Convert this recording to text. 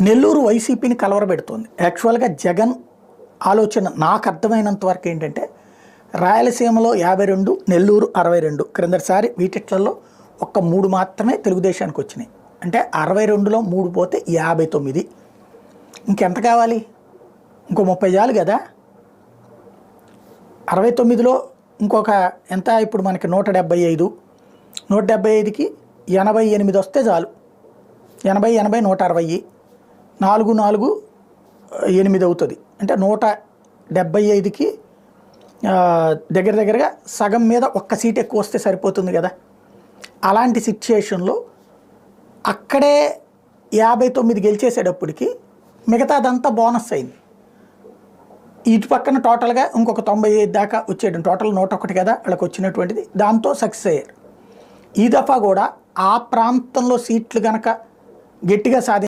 నెల్లూరు వైసీపీని కలవరబెడుతోంది. యాక్చువల్గా జగన్ ఆలోచన నాకు అర్థమైనంత వరకు ఏంటంటే రాయలసీమలో యాభై రెండు నెల్లూరు అరవై రెండు. క్రిందటిసారి వీటిట్లలో ఒక్క మూడు మాత్రమే తెలుగుదేశానికి వచ్చినాయి. అంటే అరవై రెండులో మూడు పోతే యాభై తొమ్మిది. ఇంకెంత కావాలి? ఇంకో ముప్పై చాలు కదా? అరవై తొమ్మిదిలో ఇంకొక ఎంత? ఇప్పుడు మనకి నూట డెబ్బై ఐదు. నూట డెబ్బై ఐదుకి ఎనభై ఎనిమిది వస్తే చాలు. ఎనభై ఎనభై నూట అరవై. నాలుగు నాలుగు ఎనిమిది అవుతుంది. అంటే నూట డెబ్బై ఐదుకి దగ్గర దగ్గరగా సగం మీద ఒక్క సీట్ ఎక్కువ వస్తే సరిపోతుంది కదా. అలాంటి సిచ్యుయేషన్లో అక్కడే యాభై తొమ్మిది గెలిచేసేటప్పటికి మిగతాదంతా బోనస్ అయింది. ఇటు పక్కన టోటల్గా ఇంకొక తొంభై ఐదు దాకా వచ్చేయడం టోటల్ నూట ఒకటి కదా వాళ్ళకి వచ్చినటువంటిది. దాంతో సక్సెస్ అయ్యారు. ఈ దఫా కూడా ఆ ప్రాంతంలో సీట్లు కనుక గట్టిగా సాధి